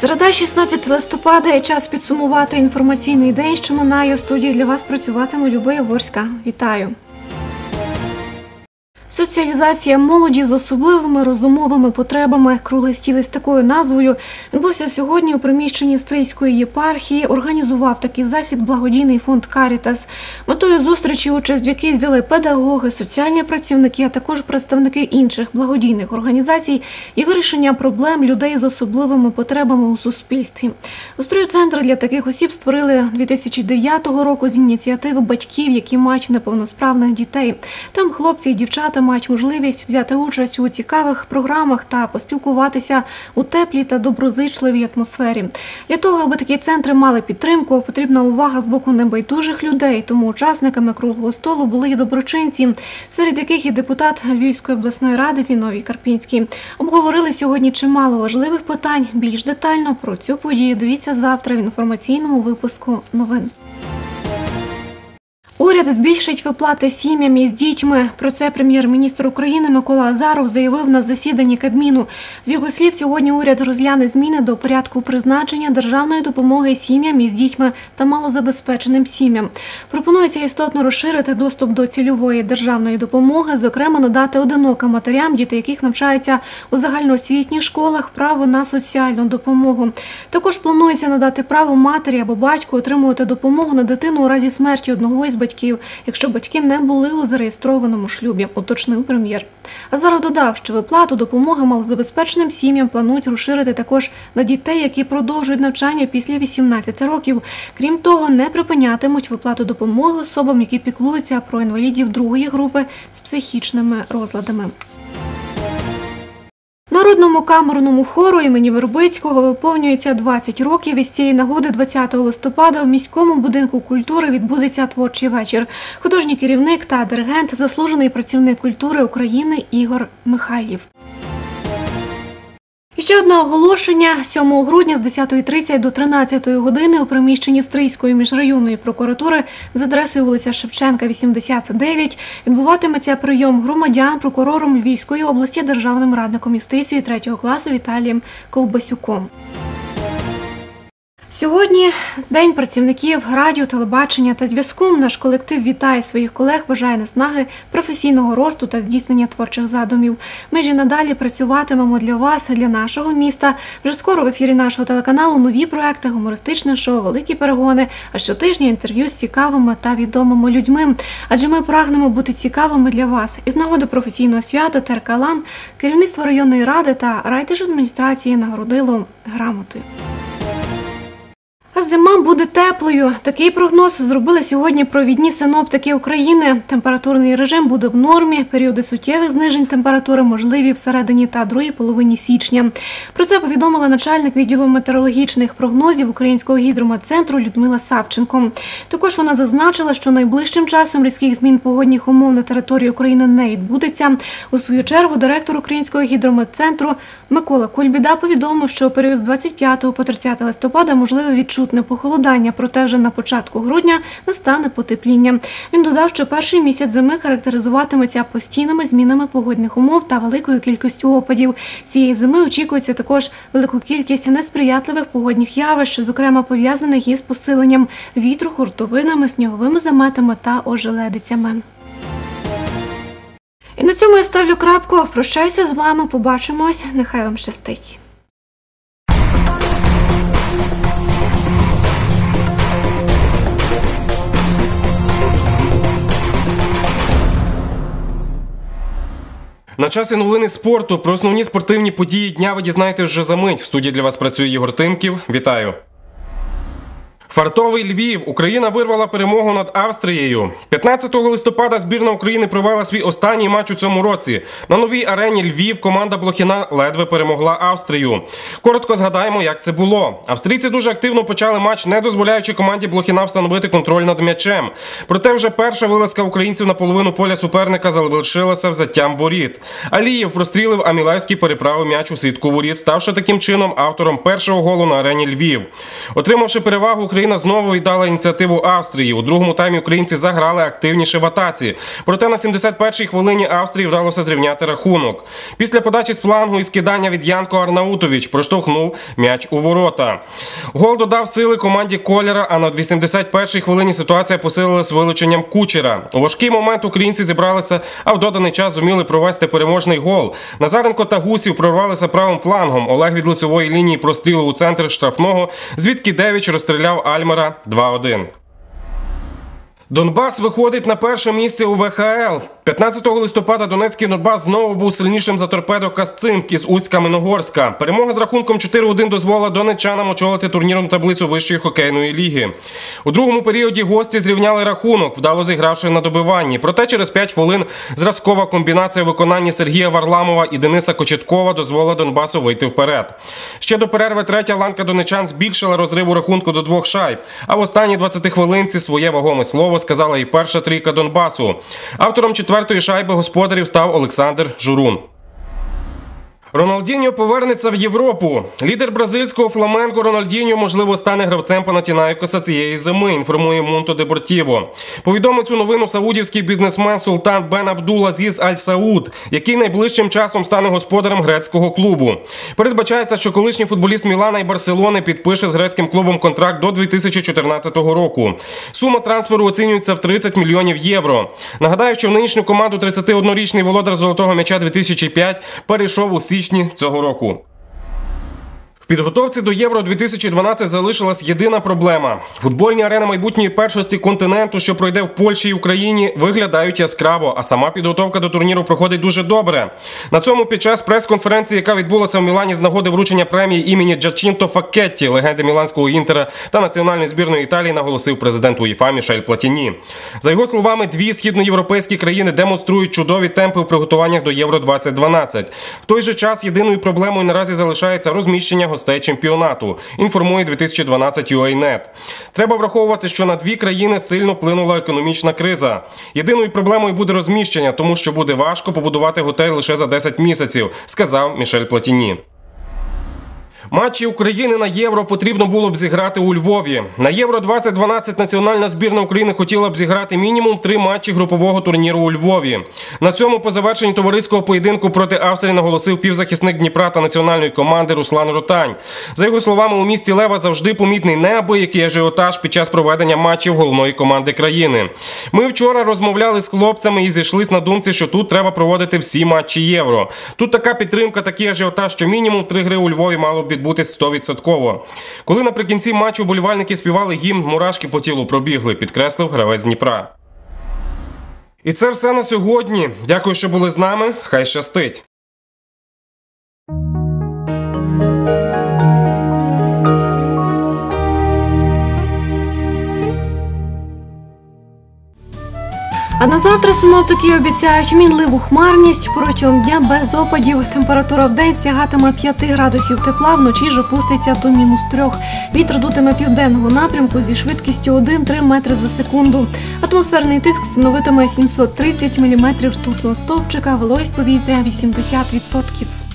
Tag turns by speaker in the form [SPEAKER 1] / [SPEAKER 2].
[SPEAKER 1] Середа 16 листопада і час підсумувати інформаційний день, що минає у студії для вас працюватиме Люба Яворська. Вітаю! Соціалізація молоді з особливими розумовими потребами, круглий стіл із такою назвою, відбувся сьогодні у приміщенні Стрийської єпархії. Організував такий захід благодійний фонд Карітас. Метою зустрічі, участь в якій взяли педагоги, соціальні працівники, а також представники інших благодійних організацій і вирішення проблем людей з особливими потребами у суспільстві. Устрою центр для таких осіб створили 2009 року з ініціативи батьків, які мають неповносправних дітей. Там хлопці і дівчата мають можливість взяти участь у цікавих програмах та поспілкуватися у теплій та доброзичливій атмосфері. Для того, аби такі центри мали підтримку, потрібна увага з боку небайдужих людей. Тому учасниками круглого столу були і доброчинці, серед яких і депутат Львівської обласної ради Зіновій Карпінський. Обговорили сьогодні чимало важливих питань. Більш детально про цю подію дивіться завтра в інформаційному випуску новин. Уряд збільшить виплати сім'ям із дітьми. Про це прем'єр-міністр України Микола Азаров заявив на засіданні Кабміну. З його слів, сьогодні уряд розгляне зміни до порядку призначення державної допомоги сім'ям із дітьми та малозабезпеченим сім'ям. Пропонується істотно розширити доступ до цільової державної допомоги, зокрема надати одиноким матерям, діти яких навчаються у загальноосвітніх школах, право на соціальну допомогу. Також планується надати право матері або батьку отримувати допомогу на дитину у разі смерті одного із батьків батьків, якщо батьки не були у зареєстрованому шлюбі, уточнив прем'єр. А зараз додав, що виплату допомоги малозабезпеченим сім'ям планують розширити також на дітей, які продовжують навчання після 18 років. Крім того, не припинятимуть виплату допомоги особам, які піклуються про інвалідів другої групи з психічними розладами. Народному камерному хору імені Вербицького виповнюється 20 років. Із цієї нагоди 20 листопада в міському будинку культури відбудеться творчий вечір. Художній керівник та диригент, заслужений працівник культури України Ігор Михайлів. Ще одне оголошення 7 грудня з 10.30 до 13 години у приміщенні Стрийської міжрайонної прокуратури з адресою вулиця Шевченка, 89 відбуватиметься прийом громадян прокурором Львівської області державним радником юстиції 3 класу Віталієм Ковбасюком. Сьогодні день працівників радіо, телебачення та зв'язку. Наш колектив вітає своїх колег, бажає наснаги професійного росту та здійснення творчих задумів. Ми ж і надалі працюватимемо для вас, для нашого міста. Вже скоро в ефірі нашого телеканалу нові проекти, гумористичне шоу, великі перегони. А щотижня інтерв'ю з цікавими та відомими людьми. Адже ми прагнемо бути цікавими для вас. Із нагоди професійного свята Теркалан, керівництво районної ради та райдержадміністрації нагородило грамотою. Зима буде теплою. Такий прогноз зробили сьогодні провідні синоптики України. Температурний режим буде в нормі. Періоди суттєвих знижень температури можливі всередині та другій половині січня. Про це повідомила начальник відділу метеорологічних прогнозів Українського гідрометцентру Людмила Савченко. Також вона зазначила, що найближчим часом різких змін погодних умов на території України не відбудеться. У свою чергу директор Українського гідрометцентру Микола Кульбіда повідомив, що період з 25 по 30 листопада можливе відчутне похолодання, проте вже на початку грудня настане потепління. Він додав, що перший місяць зими характеризуватиметься постійними змінами погодних умов та великою кількістю опадів. Цієї зими очікується також велику кількість несприятливих погодних явищ, зокрема пов'язаних із посиленням вітру, хуртовинами, сніговими заметами та ожеледицями. І на цьому я ставлю крапку. Прощаюся з вами. Побачимось. Нехай вам щастить.
[SPEAKER 2] На часі новини спорту про основні спортивні події дня ви дізнаєтесь вже за мить. В студії для вас працює Ігор Тимків. Вітаю. Фартовий Львів. Україна вирвала перемогу над Австрією. 15 листопада збірна України провела свій останній матч у цьому році. На новій арені Львів команда Блохіна ледве перемогла Австрію. Коротко згадаємо, як це було. Австрійці дуже активно почали матч, не дозволяючи команді Блохіна встановити контроль над м'ячем. Проте вже перша вилазка українців на половину поля суперника залишилася взяттям воріт. Алієв прострілив, а Мілевський переправив м'яч у сітку воріт, ставши таким чином автором першого голу на арені Львів. Отримавши перевагу, Україна знову віддала ініціативу Австрії. У другому таймі українці заграли активніше в атаці. Проте на 71-й хвилині Австрії вдалося зрівняти рахунок. Після подачі з флангу і скидання від Янко Арнаутович проштовхнув м'яч у ворота. Гол додав сили команді Коляра. А на 81-й хвилині ситуація посилилась вилученням кучера. У важкий момент українці зібралися, а в доданий час зуміли провести переможний гол. Назаренко та Гусів прорвалися правим флангом. Олег від лицевої лінії прострілив у центр штрафного, звідки Девіч розстріляв Альмера 2-1. Донбас виходить на перше місце у ВХЛ. 15 листопада Донецький Донбас знову був сильнішим за торпедо Касцинк із Усть Каменогорська. Перемога з рахунком 4-1 дозволила донеччанам очолити турнірну таблицю вищої хокейної ліги. У другому періоді гості зрівняли рахунок, вдало зігравши на добиванні. Проте через 5 хвилин зразкова комбінація у виконанні Сергія Варламова і Дениса Кочеткова дозволила Донбасу вийти вперед. Ще до перерви третя ланка донечан збільшила розрив у рахунку до двох шайб. А в останній 20 хвилинці своє вагоме слово сказала і перша трійка Донбасу. Автором четвертої шайби господарів став Олександр Журун. Роналдіньо повернеться в Європу. Лідер бразильського фламенко Рональдіньо, можливо, стане гравцем Панатінаїкоса цієї зими. Інформує Мунто Депортіво. Повідомив цю новину саудівський бізнесмен Султан Бен Абдул Азіз Аль Сауд, який найближчим часом стане господарем грецького клубу. Передбачається, що колишній футболіст Мілана і Барселони підпише з грецьким клубом контракт до 2014 року. Сума трансферу оцінюється в 30 мільйонів євро. Нагадаю, що в нинішню команду 31-річний володар золотого м'яча 2005 перейшов у січні цього року. Підготовці до Євро 2012 залишилась єдина проблема: футбольні арени майбутньої першості континенту, що пройде в Польщі і Україні, виглядають яскраво, а сама підготовка до турніру проходить дуже добре. На цьому під час прес-конференції, яка відбулася в Мілані з нагоди вручення премії імені Джачінто Факетті, легенди Міланського інтера та національної збірної Італії, наголосив президент УЄФА Мішель Платіні. За його словами, дві східноєвропейські країни демонструють чудові темпи в приготуваннях до Євро 2012. В той же час єдиною проблемою наразі залишається розміщення гостей чемпіонату. Інформує 2012 UANet. Треба враховувати, що на дві країни сильно вплинула економічна криза. Єдиною проблемою буде розміщення, тому що буде важко побудувати готель лише за 10 місяців, сказав Мішель Платіні. Матчі України на євро потрібно було б зіграти у Львові. На євро 2012 національна збірна України хотіла б зіграти мінімум три матчі групового турніру у Львові. На цьому по завершенні товариського поєдинку проти Австрії наголосив півзахисник Дніпра та національної команди Руслан Ротань. За його словами, у місті Лева завжди помітний неабиякий ажіотаж під час проведення матчів головної команди країни. Ми вчора розмовляли з хлопцями і зійшлись на думці, що тут треба проводити всі матчі євро. Тут така підтримка, такий ажіотаж, що мінімум три гри у Львові мало б відбутись 100%. Коли наприкінці матчу болівальники співали гімн, мурашки по тілу пробігли, підкреслив гравець Дніпра. І це все на сьогодні. Дякую, що були з нами. Хай щастить.
[SPEAKER 1] А на завтра синоптики обіцяють мінливу хмарність протягом дня без опадів. Температура в день сягатиме 5 градусів тепла, вночі ж опуститься до мінус 3. Вітер дутиме південного напрямку зі швидкістю 1-3 метри за секунду. Атмосферний тиск становитиме 730 мм ртутного стовпчика, вологість повітря 80%.